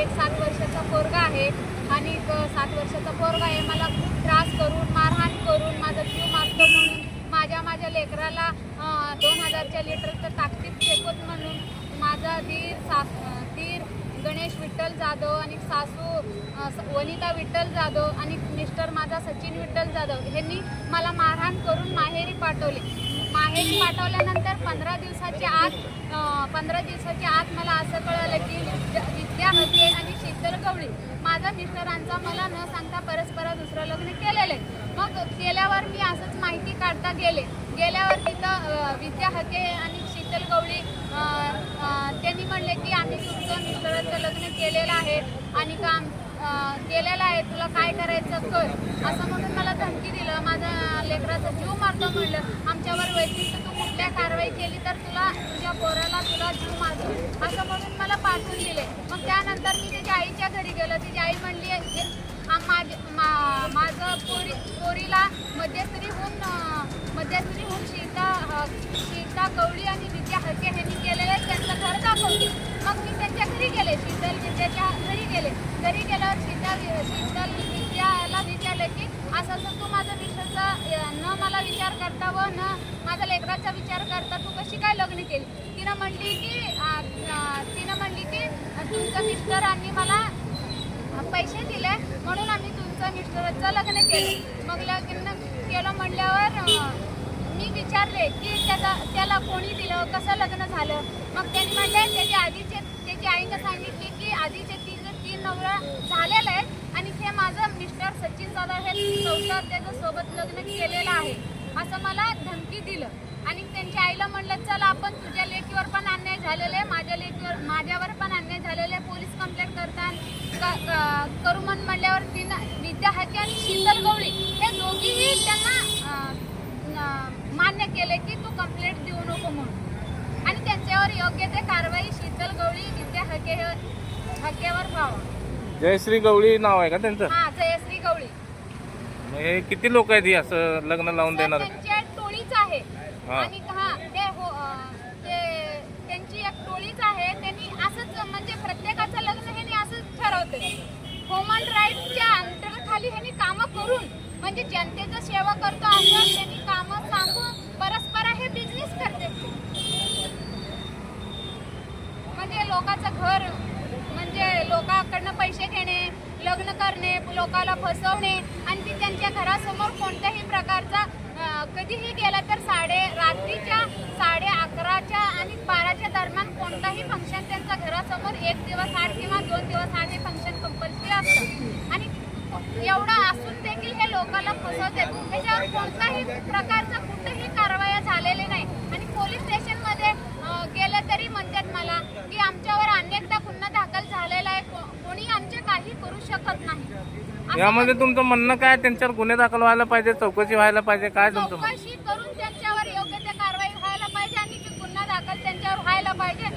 एक सात वर्षाचा पोरगा आहे. आणि सात वर्षाचा पोरगा आहे. मला खूप त्रास करून मारहाण करून माझा जीव मारतो म्हणून माझ्या माझ्या लेकराला दोन हजारच्या लिटरचं ताकदीत फेकत म्हणून माझा धीर सास धीर गणेश विठ्ठल जाधव आणि सासू वनिता विठ्ठल जाधव आणि मिस्टर माझा सचिन विठ्ठल जाधव यांनी मला मारहाण करून माहेरी पाठवले. माहेरी पाठवल्यानंतर पंधरा दिवसाच्या आत पंधरा दिवसाच्या आत मला असं कळलं की विद्या- विद्या आणि शीतल गवळी माझा मिस्टरांचा मला न सांगता परस्पर दुसरं लग्न केलेलं आहे. मग केल्यावर मी असंच माहिती काढता गेले. गेल्यावर तिथं विद्या हके आणि शीतल गवळी त्यांनी म्हणले की आम्ही तुमचं मिस्टरांचं लग्न केलेलं आहे आणि काम केलेलं आहे. तुला काय करायचं कर? असं म्हणून धमकी दिलं माझा लेकराचा जीव मारतो म्हणलं. आमच्यावर वैशिष्ट्य तू कुठल्या कारवाई केली तर तुला तुझ्या पोराला तुला जीव मारतो. असं म्हणून मला पाठवून दिले. मग त्यानंतर मी त्याच्या आईच्या घरी गेलो. तिची आई म्हणली "हे- मा- माझं पोरी पोरीला मध्यस्थरी होऊन मध्यस्थरी होऊन सीता सीता गवळी आणि विद्या हके ह्यांनी केलेलं आहे. त्यांचं घर दाखवली मग मी त्यांच्या घरी गेले. शीतल विद्याच्या घरी गेले. घरी गेल्यावर सीता शीतल विद्याला विद्या असं असं तू माझं मिस्टरचा न मला विचार करता व न माझ्या लेकराचा विचार करता तू कशी काय लग्न केली? तिनं म्हणली की तिनं म्हणली की अं, तुमचं मिस्टरांनी मला पैसे दिले म्हणून आम्ही तुमचं मिस्टरचं लग्न केलं. मग लग्न केलं म्हणल्यावर मी विचारले की त्याचा त्याला कोणी दिलं कसं लग्न झालं? मग त्यांनी म्हणले त्याची आधीचे त्याची आईनं सांगितली की आधीचे तीन तीन नवरा झालेलं आहे आणि हे माझं मिस्टर सचिन जाधव हे संसार त्याचं सोबत लग्न केलेलं आहे. असं मला धमकी दिलं. आणि त्यांच्या आईला म्हणलं चल आपण तुझ्या लेकीवर पण अन्याय झालेला आहे. माझ्या लेकीवर माझ्यावर पण अन्याय झालेला आहे. पोलीस कंप्लेंट करतात क- करू म्हण म्हणल्यावर तिनं विद्या हके आणि शीतल गवळी. हे दोघीही त्यांना मान्य केले की तू कंप्लेंट देऊ नको म्हणून. आणि त्यांच्यावर योग्य ते कारवाई शीतल गवळी विद्या हके जयश्री गवळी नाव आहे का त्यांचं? हा जयश्री गवळी. मग हे किती लोक आहेत ही असं लग्न लावून सर, देणार? त्यांची एक टोळीच आहे. हा. आणि हा ते हो अं, ते त्यांची एक टोळीच आहे. त्यांनी असंच म्हणजे प्रत्येकाचं लग्न ह्यांनी असंच ठरवते. ह्युमन राईटच्या अंतराखाली ह्यांनी कामं करून म्हणजे जनतेचं सेवा करतो असं त्यांनी कामं सांगून परस्पर हे बिझनेस करते. म्हणजे लोकांचं घर म्हणजे लोकांकडनं पैसे घेणे लग्न करणे लोकाला फसवणे आणि ती त्यांच्या घरासमोर कोणत्याही प्रकारचा कधीही गेला तर साडे रात्रीच्या साडे अकराच्या आणि बाराच्या दरम्यान कोणताही फंक्शन त्यांच्या घरासमोर एक दिवस आठ किंवा दोन दिवस आठ हे फंक्शन कंपल्सरी असतं. आणि एवढं असून देखील हे लोकांना फसवते म्हणजे त्याच्यावर कोणताही प्रकार कुठेही कारवाया झालेले नाही आणि पोलीस स्टेशनमध्ये अं, गेलं तरी म्हणतात मला की आमच्यावर अनेकदा गुन्हा दाखल झालेला आहे को- कोणी आमचे काही करू शकत नाही असं यामध्ये तुमचं म्हणणं काय? त्यांच्यावर गुन्हे दाखल व्हायला पाहिजे चौकशी व्हायला पाहिजे. काय तुमचं म्हणणं? चौकशी करून त्यांच्यावर योग्य ते कारवाई व्हायला पाहिजे आणि ते गुन्हा दाखल त्यांच्यावर व्हायला पाहिजे.